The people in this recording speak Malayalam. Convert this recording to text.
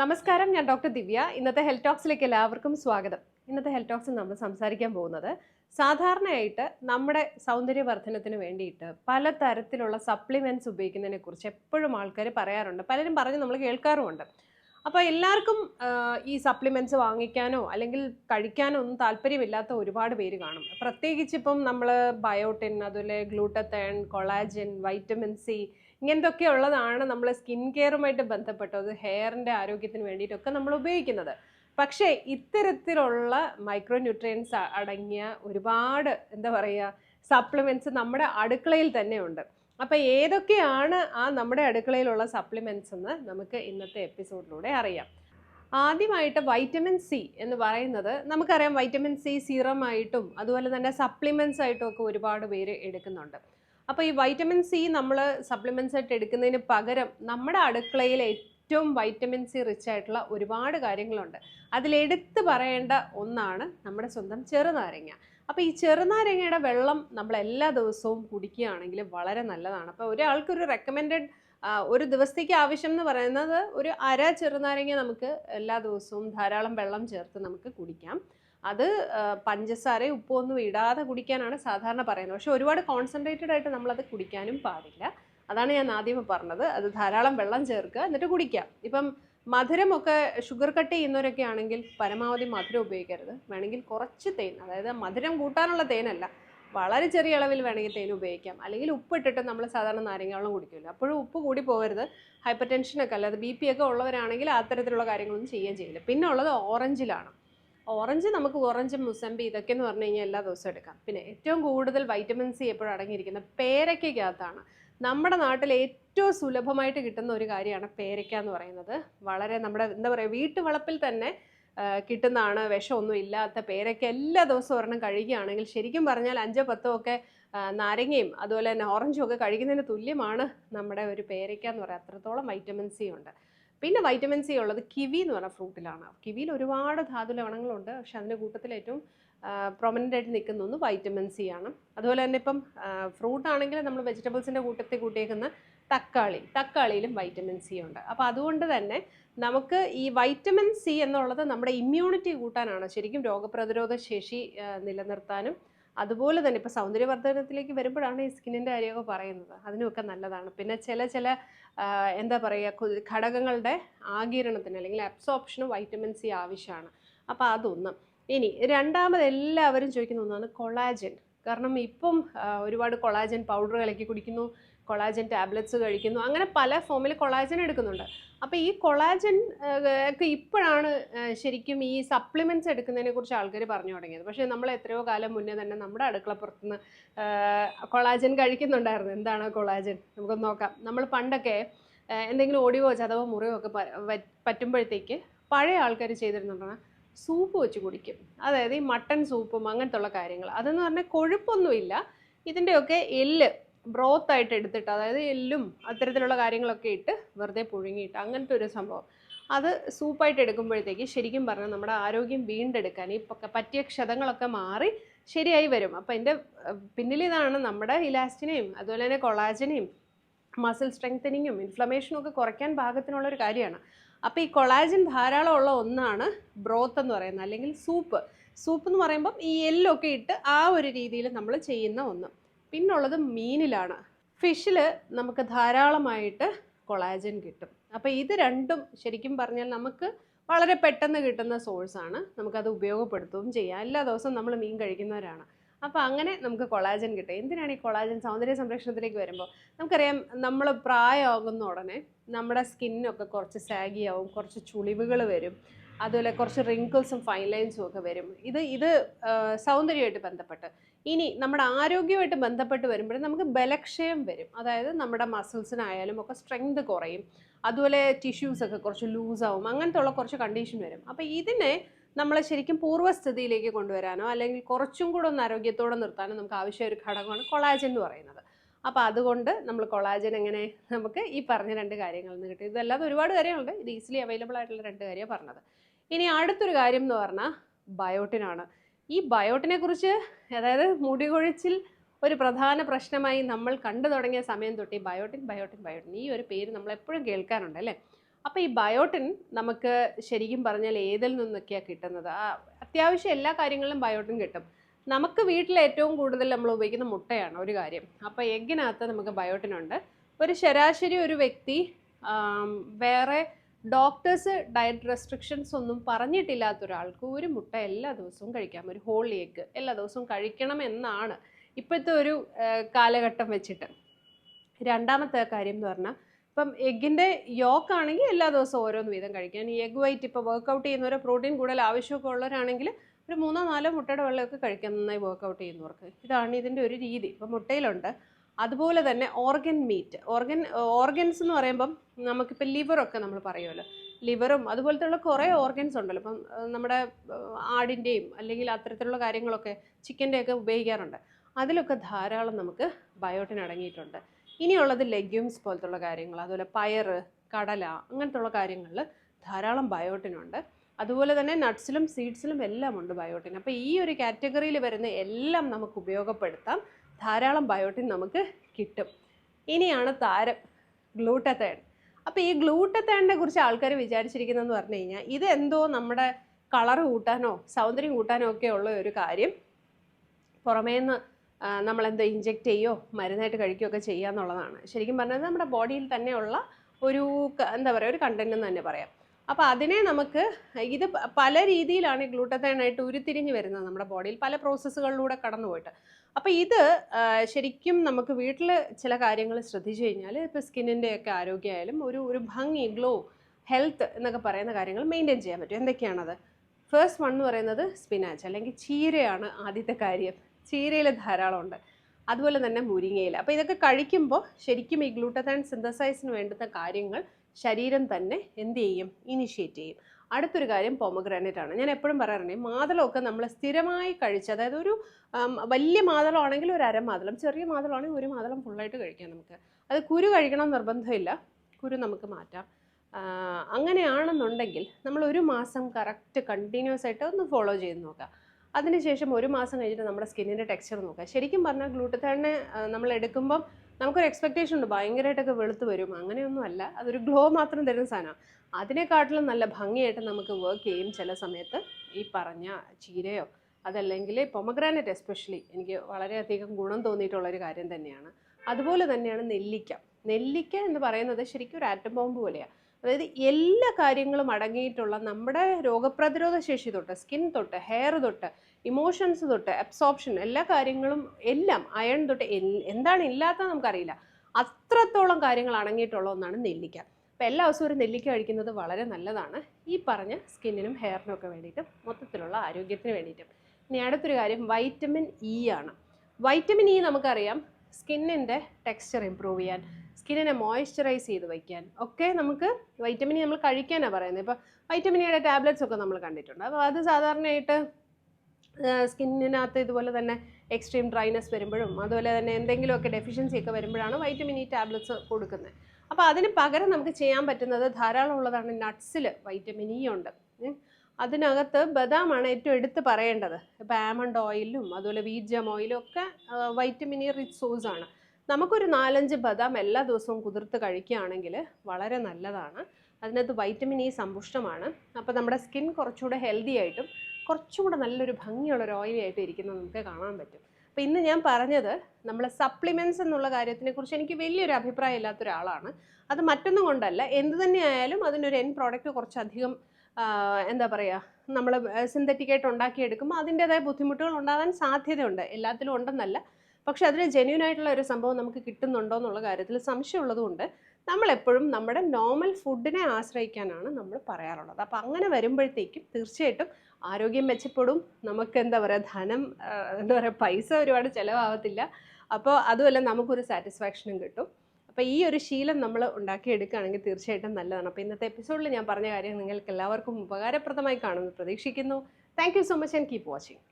നമസ്കാരം ഞാൻ ഡോക്ടർ ദിവ്യ. ഇന്നത്തെ ഹെൽത്ത് ടോക്സിലേക്ക് എല്ലാവർക്കും സ്വാഗതം. ഇന്നത്തെ ഹെൽത്ത് ടോക്സിൽ നമ്മൾ സംസാരിക്കാൻ പോകുന്നത് സാധാരണയായിട്ട് നമ്മുടെ സൗന്ദര്യവർദ്ധനത്തിന് വേണ്ടിയിട്ട് പല തരത്തിലുള്ള സപ്ലിമെന്റ്സ് ഉപയോഗിക്കുന്നതിനെ കുറിച്ച് എപ്പോഴും ആൾക്കാർ പറയാറുണ്ട്. പലരും പറഞ്ഞ് നമ്മൾ കേൾക്കാറുമുണ്ട്. അപ്പോൾ എല്ലാവർക്കും ഈ സപ്ലിമെന്റ്സ് വാങ്ങിക്കാനോ അല്ലെങ്കിൽ കഴിക്കാനോ ഒന്നും താല്പര്യമില്ലാത്ത ഒരുപാട് പേര് കാണും. പ്രത്യേകിച്ച് ഇപ്പം നമ്മൾ ബയോട്ടിൻ അതുപോലെ ഗ്ലൂട്ടത്തേൺ കൊളാജിൻ വൈറ്റമിൻ സി ഇങ്ങനത്തൊക്കെ ഉള്ളതാണ് നമ്മൾ സ്കിൻ കെയറുമായിട്ട് ബന്ധപ്പെട്ടത് ഹെയറിന്റെ ആരോഗ്യത്തിന് വേണ്ടിയിട്ടൊക്കെ നമ്മൾ ഉപയോഗിക്കുന്നത്. പക്ഷേ ഇത്തരത്തിലുള്ള മൈക്രോ ന്യൂട്രിയൻസ് അടങ്ങിയ ഒരുപാട് എന്താ പറയുക സപ്ലിമെന്റ്സ് നമ്മുടെ അടുക്കളയിൽ തന്നെ ഉണ്ട്. അപ്പോൾ ഏതൊക്കെയാണ് ആ നമ്മുടെ അടുക്കളയിലുള്ള സപ്ലിമെന്റ്സ് എന്ന് നമുക്ക് ഇന്നത്തെ എപ്പിസോഡിലൂടെ അറിയാം. ആദ്യമായിട്ട് വൈറ്റമിൻ സി എന്ന് പറയുന്നത് നമുക്കറിയാം വൈറ്റമിൻ സി സീറം ആയിട്ടും അതുപോലെ തന്നെ സപ്ലിമെന്റ്സ് ആയിട്ടും ഒക്കെ ഒരുപാട് പേര് എടുക്കുന്നുണ്ട്. അപ്പോൾ ഈ വൈറ്റമിൻ സി നമ്മൾ സപ്ലിമെൻസ് ആയിട്ട് എടുക്കുന്നതിന് പകരം നമ്മുടെ അടുക്കളയിൽ ഏറ്റവും വൈറ്റമിൻ സി റിച്ച് ആയിട്ടുള്ള ഒരുപാട് കാര്യങ്ങളുണ്ട്. അതിലെടുത്ത് പറയേണ്ട ഒന്നാണ് നമ്മുടെ സ്വന്തം ചെറുനാരങ്ങ. അപ്പോൾ ഈ ചെറുനാരങ്ങയുടെ വെള്ളം നമ്മൾ എല്ലാ ദിവസവും കുടിക്കുകയാണെങ്കിൽ വളരെ നല്ലതാണ്. അപ്പോൾ ഒരാൾക്കൊരു റെക്കമെൻഡഡ് ഒരു ദിവസത്തേക്ക് ആവശ്യം എന്ന് പറയുന്നത് ഒരു അര ചെറുനാരങ്ങ നമുക്ക് എല്ലാ ദിവസവും ധാരാളം വെള്ളം ചേർത്ത് നമുക്ക് കുടിക്കാം. അത് പഞ്ചസാര ഉപ്പൊന്നും ഇടാതെ കുടിക്കാനാണ് സാധാരണ പറയുന്നത്. പക്ഷെ ഒരുപാട് കോൺസെൻട്രേറ്റഡ് ആയിട്ട് നമ്മളത് കുടിക്കാനും പാടില്ല. അതാണ് ഞാൻ ആദ്യം പറഞ്ഞത്. അത് ധാരാളം വെള്ളം ചേർക്കുക എന്നിട്ട് കുടിക്കാം ഇപ്പം മധുരമൊക്കെ ഷുഗർ കട്ട് ചെയ്യുന്നവരൊക്കെ ആണെങ്കിൽ പരമാവധി മധുരം ഉപയോഗിക്കരുത്. വേണമെങ്കിൽ കുറച്ച് തേൻ അതായത് മധുരം കൂട്ടാനുള്ള തേനല്ല. വളരെ ചെറിയ അളവിൽ വേണമെങ്കിൽ തേൻ ഉപയോഗിക്കാം. അല്ലെങ്കിൽ ഉപ്പിട്ടിട്ട് നമ്മൾ സാധാരണ നാരങ്ങ വെള്ളം കുടിക്കില്ല. അപ്പോഴും ഉപ്പ് കൂടി പോകരുത്. ഹൈപ്പർ ടെൻഷനൊക്കെ അല്ലാതെ ബി പി ഒക്കെ ഉള്ളവരാണെങ്കിൽ അത്തരത്തിലുള്ള കാര്യങ്ങളൊന്നും ചെയ്യുകയും ചെയ്യില്ല. പിന്നെ ഉള്ളത് ഓറഞ്ചിലാണ് ഓറഞ്ച് നമുക്ക് ഓറഞ്ച് മുസമ്പി ഇതൊക്കെ എന്ന് പറഞ്ഞു കഴിഞ്ഞാൽ എല്ലാ ദിവസവും എടുക്കാം. പിന്നെ ഏറ്റവും കൂടുതൽ വൈറ്റമിൻ സി എപ്പോഴും അടങ്ങിയിരിക്കുന്ന പേരയ്ക്കകത്താണ് നമ്മുടെ നാട്ടിൽ ഏറ്റവും സുലഭമായിട്ട് കിട്ടുന്ന ഒരു കാര്യമാണ് പേരയ്ക്ക എന്ന് പറയുന്നത്. വളരെ നമ്മുടെ എന്താ പറയുക വീട്ടുവളപ്പിൽ തന്നെ കിട്ടുന്നതാണ്. വിഷമൊന്നും ഇല്ലാത്ത പേരയ്ക്ക എല്ലാ ദിവസവും ഒരെണ്ണം കഴിക്കുകയാണെങ്കിൽ ശരിക്കും പറഞ്ഞാൽ അഞ്ചോ പത്തോ ഒക്കെ നാരങ്ങയും അതുപോലെ തന്നെ ഓറഞ്ചും ഒക്കെ കഴിക്കുന്നതിന് തുല്യമാണ് നമ്മുടെ ഒരു പേരയ്ക്ക എന്ന് പറയുക അത്രത്തോളം വൈറ്റമിൻ സി ഉണ്ട്. പിന്നെ വൈറ്റമിൻ സി ഉള്ളത് കിവി എന്ന് പറഞ്ഞ ഫ്രൂട്ടിലാണ് കിവിയിൽ ഒരുപാട് ധാതു ലവണങ്ങളുണ്ട്. പക്ഷെ അതിന്റെ കൂട്ടത്തിൽ ഏറ്റവും പ്രൊമനന്റ് ആയിട്ട് നിൽക്കുന്ന ഒന്ന് വൈറ്റമിൻ സി ആണ്. അതുപോലെ തന്നെ ഇപ്പം ഫ്രൂട്ട് ആണെങ്കിൽ നമ്മൾ വെജിറ്റബിൾസിന്റെ കൂട്ടത്തിൽ കൂട്ടിയേക്കുന്ന തക്കാളി തക്കാളിയിലും വൈറ്റമിൻ സി ഉണ്ട്. അപ്പോൾ അതുകൊണ്ട് തന്നെ നമുക്ക് ഈ വൈറ്റമിൻ സി എന്നുള്ളത് നമ്മുടെ ഇമ്മ്യൂണിറ്റി കൂട്ടാനാണ്. ശരിക്കും രോഗപ്രതിരോധ ശേഷി നിലനിർത്താനും അതുപോലെ തന്നെ ഇപ്പോൾ സൗന്ദര്യവർദ്ധനത്തിലേക്ക് വരുമ്പോഴാണ് ഈ സ്കിന്നിന്റെ കാര്യമൊക്കെ പറയുന്നത്. അതിനുമൊക്കെ നല്ലതാണ്. പിന്നെ ചില ചില എന്താ പറയുക ഘടകങ്ങളുടെ ആകിരണത്തിന് അല്ലെങ്കിൽ അബ്സോപ്ഷന് വൈറ്റമിൻ സി ആവശ്യമാണ്. അപ്പോൾ അതൊന്ന്. ഇനി രണ്ടാമത് എല്ലാവരും ചോദിക്കുന്ന ഒന്നാണ് കൊളാജൻ. കാരണം ഇപ്പം ഒരുപാട് കൊളാജൻ പൗഡർ കലക്കി കുടിക്കുന്നു. കൊളാജൻ ടാബ്ലറ്റ്സ് കഴിക്കുന്നു. അങ്ങനെ പല ഫോമിൽ കൊളാജൻ എടുക്കുന്നുണ്ട്. അപ്പോൾ ഈ കൊളാജൻ ഒക്കെ ഇപ്പോഴാണ് ശരിക്കും ഈ സപ്ലിമെന്റ്സ് എടുക്കുന്നതിനെ കുറിച്ച് ആൾക്കാർ പറഞ്ഞു തുടങ്ങിയത്. പക്ഷേ നമ്മൾ എത്രയോ കാലം മുന്നേ തന്നെ നമ്മുടെ അടുക്കളപ്പുറത്തുനിന്ന് കൊളാജൻ കഴിക്കുന്നുണ്ടായിരുന്നു. എന്താണ് കൊളാജൻ? നമുക്കൊന്ന് നോക്കാം. നമ്മൾ പണ്ടൊക്കെ എന്തെങ്കിലും ഒടിവോ ചതവോ മുറിവോ ഒക്കെ പറ്റുമ്പോഴത്തേക്ക് പഴയ ആൾക്കാർ ചെയ്തിരുന്നുണ്ടാണ് സൂപ്പ് വെച്ച് കുടിക്കും. അതായത് ഈ മട്ടൺ സൂപ്പും അങ്ങനത്തെ ഉള്ള കാര്യങ്ങൾ. അതെന്ന് പറഞ്ഞാൽ കൊഴുപ്പൊന്നുമില്ല. ഇതിന്റെയൊക്കെ എല്ല് ബ്രോത്ത് ആയിട്ട് എടുത്തിട്ട് അതായത് എല്ലും അത്തരത്തിലുള്ള കാര്യങ്ങളൊക്കെ ഇട്ട് വെറുതെ പുഴുങ്ങിയിട്ട് അങ്ങനത്തെ ഒരു സംഭവം. അത് സൂപ്പായിട്ട് എടുക്കുമ്പോഴത്തേക്ക് ശരിക്കും പറഞ്ഞാൽ നമ്മുടെ ആരോഗ്യം വീണ്ടെടുക്കാൻ ഈ പറ്റിയ ക്ഷതങ്ങളൊക്കെ മാറി ശരിയായി വരും. അപ്പം അതിന്റെ പിന്നിൽ ഇതാണ് നമ്മുടെ ഇലാസ്റ്റിനെയും അതുപോലെ തന്നെ കൊളാജനെയും മസിൽ സ്ട്രെങ്തനിങ്ങും ഇൻഫ്ലമേഷനും ഒക്കെ കുറയ്ക്കാൻ പാകത്തിനുള്ള ഒരു കാര്യമാണ്. അപ്പോൾ ഈ കൊളാജൻ ധാരാളം ഉള്ള ഒന്നാണ് ബ്രോത്ത് എന്ന് പറയുന്നത് അല്ലെങ്കിൽ സൂപ്പ് സൂപ്പ് എന്ന് പറയുമ്പം ഈ എല്ലൊക്കെ ഇട്ട് ആ ഒരു രീതിയിൽ നമ്മൾ ചെയ്യുന്ന ഒന്ന്. പിന്നുള്ളത് മീനിലാണ്. ഫിഷിൽ നമുക്ക് ധാരാളമായിട്ട് കൊളാജൻ കിട്ടും. അപ്പോൾ ഇത് രണ്ടും ശരിക്കും പറഞ്ഞാൽ നമുക്ക് വളരെ പെട്ടെന്ന് കിട്ടുന്ന സോഴ്സാണ്. നമുക്കത് ഉപയോഗപ്പെടുത്തുകയും ചെയ്യാം. എല്ലാ ദിവസവും നമ്മൾ മീൻ കഴിക്കുന്നവരാണ്. അപ്പോൾ അങ്ങനെ നമുക്ക് കൊളാജൻ കിട്ടും. എന്തിനാണ് ഈ കൊളാജൻ സൗന്ദര്യ സംരക്ഷണത്തിലേക്ക് വരുമ്പോൾ നമുക്കറിയാം നമ്മൾ പ്രായമാകുന്ന ഉടനെ നമ്മുടെ സ്കിന്നൊക്കെ കുറച്ച് സാഗിയാവും കുറച്ച് ചുളിവുകൾ വരും. അതുപോലെ കുറച്ച് റിങ്കിൾസും ഫൈൻ ലൈൻസും ഒക്കെ വരും. ഇത് ഇത് സൗന്ദര്യമായിട്ട് ബന്ധപ്പെട്ട്. ഇനി നമ്മുടെ ആരോഗ്യമായിട്ട് ബന്ധപ്പെട്ട് വരുമ്പോൾ നമുക്ക് ബലക്ഷയം വരും. അതായത് നമ്മുടെ മസിൽസിനായാലും ഒക്കെ സ്ട്രെങ്ത് കുറയും. അതുപോലെ ടിഷ്യൂസൊക്കെ കുറച്ച് ലൂസാവും അങ്ങനത്തെ ഉള്ള കുറച്ച് കണ്ടീഷൻ വരും. അപ്പോൾ ഇതിനെ നമ്മൾ ശരിക്കും പൂർവസ്ഥിതിയിലേക്ക് കൊണ്ടുവരാനോ അല്ലെങ്കിൽ കുറച്ചും കൂടെ ഒന്ന് ആരോഗ്യത്തോടെ നിർത്താനോ നമുക്ക് ആവശ്യമായ ഒരു ഘടകമാണ് കൊളാജൻ എന്ന് പറയുന്നത്. അപ്പോൾ അതുകൊണ്ട് നമ്മൾ കൊളാജൻ എങ്ങനെ നമുക്ക് ഈ പറഞ്ഞ രണ്ട് കാര്യങ്ങളിൽ നിന്ന് കിട്ടും. ഇതല്ലാതെ ഒരുപാട് കാര്യങ്ങളുണ്ട്. ഇത് ഈസിലി അവൈലബിൾ ആയിട്ടുള്ള രണ്ട് കാര്യമാണ് പറഞ്ഞത്. ഇനി അടുത്തൊരു കാര്യം എന്ന് പറഞ്ഞാൽ ബയോട്ടിനാണ് ഈ ബയോട്ടിനെ കുറിച്ച് അതായത് മുടികൊഴിച്ചിൽ ഒരു പ്രധാന പ്രശ്നമായി നമ്മൾ കണ്ടു തുടങ്ങിയ സമയം തൊട്ട് ഈ ബയോട്ടിൻ ബയോട്ടിൻ ബയോട്ടിൻ ഈ ഒരു പേര് നമ്മൾ എപ്പോഴും കേൾക്കാറുണ്ട് അല്ലേ? അപ്പോൾ ഈ ബയോട്ടിൻ നമുക്ക് ശരിക്കും പറഞ്ഞാൽ ഏതിൽ നിന്നൊക്കെയാണ് കിട്ടുന്നത്? അത്യാവശ്യം എല്ലാ കാര്യങ്ങളിലും ബയോട്ടിൻ കിട്ടും. നമുക്ക് വീട്ടിൽ ഏറ്റവും കൂടുതൽ നമ്മൾ ഉപയോഗിക്കുന്ന മുട്ടയാണ് ഒരു കാര്യം. അപ്പോൾ എഗ്ഗിനകത്ത് നമുക്ക് ബയോട്ടിൻ ഉണ്ട്. ഒരു ശരാശരി ഒരു വ്യക്തി വേറെ ഡോക്ടേഴ്സ് ഡയറ്റ് റെസ്ട്രിക്ഷൻസ് ഒന്നും പറഞ്ഞിട്ടില്ലാത്ത ഒരാൾക്ക് ഒരു മുട്ട എല്ലാ ദിവസവും കഴിക്കാം. ഒരു ഹോൾ എഗ്ഗ് എല്ലാ ദിവസവും കഴിക്കണം എന്നാണ് ഇപ്പോഴത്തെ ഒരു കാലഘട്ടം വെച്ചിട്ട്. രണ്ടാമത്തെ കാര്യം എന്ന് പറഞ്ഞാൽ ഇപ്പം എഗ്ഗിന്റെ യോക്ക് ആണെങ്കിൽ എല്ലാ ദിവസവും ഓരോന്ന് വീതം കഴിക്കാം. ഈ എഗ് വൈറ്റ് ഇപ്പോൾ വർക്കൗട്ട് ചെയ്യുന്നവരോ പ്രോട്ടീൻ കൂടുതൽ ആവശ്യമൊക്കെ ഉള്ളവരാണെങ്കിൽ ഒരു മൂന്നോ നാലോ മുട്ടയുടെ വെള്ളമൊക്കെ കഴിക്കാം നന്നായി വർക്കൗട്ട് ചെയ്യുന്നവർക്ക്. ഇതാണ് ഇതിന്റെ ഒരു രീതി. ഇപ്പം മുട്ടയിലുണ്ട്. അതുപോലെ തന്നെ ഓർഗൻ മീറ്റ് ഓർഗൻ ഓർഗൻസ് എന്ന് പറയുമ്പം നമുക്കിപ്പോൾ ലിവറൊക്കെ നമ്മൾ പറയുമല്ലോ. ലിവറും അതുപോലത്തെ ഉള്ള കുറേ ഓർഗൻസ് ഉണ്ടല്ലോ. ഇപ്പം നമ്മുടെ ആടിന്റെയും അല്ലെങ്കിൽ അത്തരത്തിലുള്ള കാര്യങ്ങളൊക്കെ ചിക്കന്റെയൊക്കെ ഉപയോഗിക്കാറുണ്ട്. അതിലൊക്കെ ധാരാളം നമുക്ക് ബയോട്ടിൻ അടങ്ങിയിട്ടുണ്ട്. ഇനിയുള്ളത് ലെഗ്യൂംസ് പോലത്തുള്ള കാര്യങ്ങൾ അതുപോലെ പയർ കടല അങ്ങനത്തുള്ള കാര്യങ്ങളിൽ ധാരാളം ബയോട്ടിനുണ്ട് അതുപോലെ തന്നെ നട്ട്സിലും സീഡ്സിലും എല്ലാം ഉണ്ട് ബയോട്ടിൻ അപ്പോൾ ഈ ഒരു കാറ്റഗറിയിൽ വരുന്ന എല്ലാം നമുക്ക് ഉപയോഗപ്പെടുത്താം. ധാരാളം ബയോട്ടിൻ നമുക്ക് കിട്ടും. ഇനിയാണ് താരം ഗ്ലൂട്ടത്തേൺ അപ്പോൾ ഈ ഗ്ലൂട്ടത്തേണിനെ കുറിച്ച് ആൾക്കാർ വിചാരിച്ചിരിക്കുന്നതെന്ന് പറഞ്ഞു കഴിഞ്ഞാൽ ഇതെന്തോ നമ്മുടെ കളർ കൂട്ടാനോ സൗന്ദര്യം കൂട്ടാനോ ഒക്കെ ഉള്ള ഒരു കാര്യം. പുറമേന്ന് ആ, നമ്മളെന്തോ ഇഞ്ചെക്റ്റ് ചെയ്യോ മരുന്നായിട്ട് കഴിക്കുകയോ ഒക്കെ ചെയ്യുക എന്നുള്ളതാണ് ശരിക്കും പറഞ്ഞാൽ നമ്മുടെ ബോഡിയിൽ തന്നെയുള്ള ഒരു എന്താ പറയുക ഒരു കണ്ടന്റ് എന്ന് തന്നെ പറയാം. അപ്പോൾ അതിനെ നമുക്ക് ഇത് പല രീതിയിലാണ് ഈ ഗ്ലൂട്ടത്തേണായിട്ട് ഉരുത്തിരിഞ്ഞ് വരുന്നത് നമ്മുടെ ബോഡിയിൽ പല പ്രോസസ്സുകളിലൂടെ കടന്നു പോയിട്ട് അപ്പോൾ ഇത് ശരിക്കും നമുക്ക് വീട്ടിൽ ചില കാര്യങ്ങൾ ശ്രദ്ധിച്ചു കഴിഞ്ഞാൽ ഇപ്പോൾ സ്കിന്നിന്റെ ഒക്കെ ആരോഗ്യമായാലും ഒരു ഒരു ഭംഗി ഗ്ലോ ഹെൽത്ത് എന്നൊക്കെ പറയുന്ന കാര്യങ്ങൾ മെയിന്റെയിൻ ചെയ്യാൻ പറ്റും. എന്തൊക്കെയാണത്? ഫേസ്റ്റ് വൺ എന്ന് പറയുന്നത് സ്പിനാച്ച് അല്ലെങ്കിൽ ചീരയാണ് ആദ്യത്തെ കാര്യം. ചീരയിൽ ധാരാളം ഉണ്ട് അതുപോലെ തന്നെ മുരിങ്ങയില. അപ്പോൾ ഇതൊക്കെ കഴിക്കുമ്പോൾ ശരിക്കും ഈ ഗ്ലൂട്ടത്താൻ സിന്തസൈസിന് വേണ്ടുന്ന കാര്യങ്ങൾ ശരീരം തന്നെ എന്ത് ചെയ്യും? ഇനിഷ്യേറ്റ് ചെയ്യും. അടുത്തൊരു കാര്യം പൊമഗ്രാനൈറ്റ് ആണ്. ഞാൻ എപ്പോഴും പറയാറുണ്ട് മാതളമൊക്കെ നമ്മൾ സ്ഥിരമായി കഴിച്ച് അതായത് ഒരു വലിയ മാതളമാണെങ്കിൽ ഒരു അര മാതളം ചെറിയ മാതളമാണെങ്കിൽ ഒരു മാതളം ഫുള്ളായിട്ട് കഴിക്കാം നമുക്ക്. അത് കുരു കഴിക്കണം നിർബന്ധമില്ല. കുരു നമുക്ക് മാറ്റാം. അങ്ങനെയാണെന്നുണ്ടെങ്കിൽ നമ്മൾ ഒരു മാസം കറക്റ്റ് കണ്ടിന്യൂസ് ആയിട്ട് ഒന്ന് ഫോളോ ചെയ്ത് നോക്കുക അതിനുശേഷം ഒരു മാസം കഴിഞ്ഞിട്ട് നമ്മുടെ സ്കിന്നിന്റെ ടെക്സ്ചർ നോക്കുക. ശരിക്കും പറഞ്ഞാൽ ഗ്ലൂട്ടത്തേണിനെ നമ്മൾ എടുക്കുമ്പം നമുക്കൊരു എക്സ്പെക്റ്റേഷൻ ഉണ്ട്. ഭയങ്കരമായിട്ടൊക്കെ വെളുത്ത് വരും. അങ്ങനെയൊന്നും അല്ല. അതൊരു ഗ്ലോ മാത്രം തരുന്ന സാധനമാണ്. അതിനെക്കാട്ടിലും നല്ല ഭംഗിയായിട്ട് നമുക്ക് വർക്ക് ചെയ്യും ചില സമയത്ത് ഈ പറഞ്ഞ ചീരയോ അതല്ലെങ്കിൽ പൊമഗ്രാനറ്റ് എസ്പെഷ്യലി എനിക്ക് വളരെയധികം ഗുണം തോന്നിയിട്ടുള്ള ഒരു കാര്യം തന്നെയാണ്. അതുപോലെ തന്നെയാണ് നെല്ലിക്ക. നെല്ലിക്ക എന്ന് പറയുന്നത് ശരിക്കും ഒരു ആറ്റം ബോംബ് പോലെയാണ് അതായത് എല്ലാ കാര്യങ്ങളും അടങ്ങിയിട്ടുള്ള നമ്മുടെ രോഗപ്രതിരോധ ശേഷി തൊട്ട് സ്കിൻ തൊട്ട് ഹെയർ തൊട്ട് ഇമോഷൻസ് തൊട്ട് അബ്സോപ്ഷൻ എല്ലാ കാര്യങ്ങളും എല്ലാം അയൺ തൊട്ട് എന്താണ് ഇല്ലാത്തത് നമുക്കറിയില്ല. അത്രത്തോളം കാര്യങ്ങൾ അടങ്ങിയിട്ടുള്ള ഒന്നാണ് നെല്ലിക്ക. അപ്പോൾ എല്ലാ ദിവസവും ഒരു നെല്ലിക്ക കഴിക്കുന്നത് വളരെ നല്ലതാണ്. ഈ പറഞ്ഞ സ്കിന്നിനും ഹെയറിനും ഒക്കെ വേണ്ടിയിട്ടും മൊത്തത്തിലുള്ള ആരോഗ്യത്തിന് വേണ്ടിയിട്ടും. ഇനി അടുത്തൊരു കാര്യം വൈറ്റമിൻ ഇ ആണ്. വൈറ്റമിൻ ഇ നമുക്കറിയാം സ്കിന്നിന്റെ ടെക്സ്ചർ ഇമ്പ്രൂവ് ചെയ്യാൻ. സ്കിന്നിനെ മോയ്സ്ചറൈസ് ചെയ്ത് വയ്ക്കാൻ. ഒക്കെ നമുക്ക് വൈറ്റമിൻ നമ്മൾ കഴിക്കാനാണ് പറയുന്നത്. ഇപ്പോൾ വൈറ്റമിൻ ഇയുടെ ടാബ്ലറ്റ്സ് ഒക്കെ നമ്മൾ കണ്ടിട്ടുണ്ട്. അപ്പോൾ അത് സാധാരണയായിട്ട് സ്കിന്നിനകത്ത് ഇതുപോലെ തന്നെ എക്സ്ട്രീം ഡ്രൈനെസ് വരുമ്പോഴും അതുപോലെ തന്നെ എന്തെങ്കിലുമൊക്കെ ഡെഫിഷ്യൻസി ഒക്കെ വരുമ്പോഴാണ് വൈറ്റമിൻ ടാബ്ലറ്റ്സ് കൊടുക്കുന്നത്. അപ്പോൾ അതിന് പകരം നമുക്ക് ചെയ്യാൻ പറ്റുന്നത് ധാരാളം ഉള്ളതാണ് നട്ട്സിൽ വൈറ്റമിൻ ഇ ഉണ്ട്. അതിനകത്ത് ബദാമാണ് ഏറ്റവും എടുത്ത് പറയേണ്ടത്. ഇപ്പോൾ ആമണ്ട് ഓയിലും അതുപോലെ വീറ്റ് ഓയിലും ഒക്കെ വൈറ്റമിൻ ഇ റിച്ച് സോഴ്സ് ആണ് നമുക്കൊരു നാലഞ്ച് ബദാം എല്ലാ ദിവസവും കുതിർത്ത് കഴിക്കുകയാണെങ്കിൽ വളരെ നല്ലതാണ്. അതിനകത്ത് വൈറ്റമിൻ ഇ സമ്പുഷ്ടമാണ്. അപ്പോൾ നമ്മുടെ സ്കിൻ കുറച്ചുകൂടെ ഹെൽത്തി ആയിട്ടും കുറച്ചും കൂടെ നല്ലൊരു ഭംഗിയുള്ള ഒരു ഓയിലി ആയിട്ട് ഇരിക്കുന്നത് നമുക്ക് കാണാൻ പറ്റും. അപ്പോൾ ഇന്ന് ഞാൻ പറഞ്ഞത് നമ്മൾ സപ്ലിമെന്റ്സ് എന്നുള്ള കാര്യത്തിനെക്കുറിച്ച് എനിക്ക് വലിയൊരു അഭിപ്രായം ഇല്ലാത്ത ഒരാളാണ്. അത് മറ്റൊന്നും കൊണ്ടല്ല. എന്ത് തന്നെയായാലും അതിനൊരു എൻ പ്രോഡക്റ്റ് കുറച്ചധികം എന്താ പറയുക നമ്മൾ സിന്തറ്റിക്കായിട്ട് ഉണ്ടാക്കിയെടുക്കുമ്പോൾ അതിന്റെതായ ബുദ്ധിമുട്ടുകൾ ഉണ്ടാകാൻ സാധ്യതയുണ്ട്. എല്ലാത്തിലും ഉണ്ടെന്നല്ല. പക്ഷെ അതിന് ജെന്യൂൻ ആയിട്ടുള്ള ഒരു സംഭവം നമുക്ക് കിട്ടുന്നുണ്ടോ എന്നുള്ള കാര്യത്തിൽ സംശയമുള്ളതുകൊണ്ട് നമ്മളെപ്പോഴും നമ്മുടെ നോർമൽ ഫുഡിനെ ആശ്രയിക്കാനാണ് നമ്മൾ പറയാറുള്ളത്. അപ്പോൾ അങ്ങനെ വരുമ്പോഴത്തേക്കും തീർച്ചയായിട്ടും ആരോഗ്യം മെച്ചപ്പെടും. നമുക്ക് എന്താ പറയുക ധനം എന്താ പറയുക പൈസ ഒരുപാട് ചിലവാകത്തില്ല അപ്പോൾ അതുമല്ല നമുക്കൊരു സാറ്റിസ്ഫാക്ഷനും കിട്ടും. അപ്പോൾ ഈ ഒരു ശീലം നമ്മൾ ഉണ്ടാക്കിയെടുക്കുകയാണെങ്കിൽ തീർച്ചയായിട്ടും നല്ലതാണ്. അപ്പോൾ ഇന്നത്തെ എപ്പിസോഡിൽ ഞാൻ പറഞ്ഞ കാര്യം നിങ്ങൾക്ക് എല്ലാവർക്കും ഉപകാരപ്രദമായി കാണുമെന്ന് പ്രതീക്ഷിക്കുന്നു. Thank so much and keep watching